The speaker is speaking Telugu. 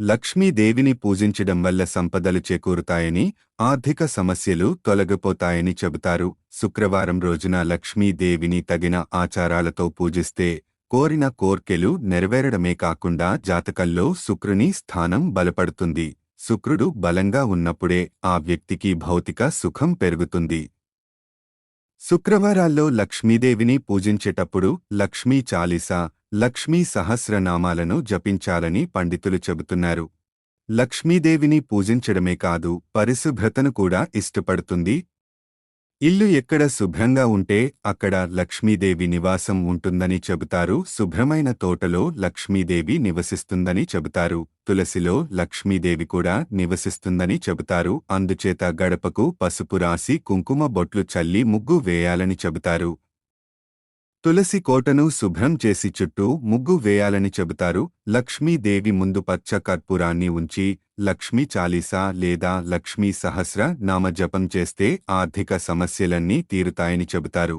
లక్ష్మీదేవిని పూజించడం వల్ల సంపదలు చేకూరుతాయని ఆర్థిక సమస్యలు తొలగిపోతాయని చెబుతారు. శుక్రవారం రోజున లక్ష్మీదేవిని తగిన ఆచారాలతో పూజిస్తే కోరిన కోర్కెలు నెరవేరడమే కాకుండా జాతకంలో శుక్రుని స్థానం బలపడుతుంది. శుక్రుడు బలంగా ఉన్నప్పుడే ఆ వ్యక్తికి భౌతిక సుఖం పెరుగుతుంది. శుక్రవారాల్లో లక్ష్మీదేవిని పూజించేటప్పుడు లక్ష్మీ చాలీసా లక్ష్మీ సహస్రనామాలను జపించాలని పండితులు చెబుతున్నారు. లక్ష్మీదేవిని పూజించడమే కాదు పరిశుభ్రతను కూడా ఇష్టపడుతుంది. ఇల్లు ఎక్కడ శుభ్రంగా ఉంటే అక్కడ లక్ష్మీదేవి నివాసం ఉంటుందని చెబుతారు. శుభ్రమైన తోటలో లక్ష్మీదేవి నివసిస్తుందని చెబుతారు. తులసిలో లక్ష్మీదేవి కూడా నివసిస్తుందని చెబుతారు. అందుచేత గడపకు పసుపు రాసి కుంకుమ బొట్లు చల్లి ముగ్గు వేయాలని చెబుతారు. తులసి కోటను శుభ్రం చేసి చుట్టూ ముగ్గు వేయాలని చెబుతారు. లక్ష్మీదేవి ముందు పచ్చ కర్పూరాన్ని ఉంచి లక్ష్మీ చాలీసా లేదా లక్ష్మీ సహస్ర నామ జపం చేస్తే ఆర్థిక సమస్యలన్నీ తీరుతాయని చెబుతారు.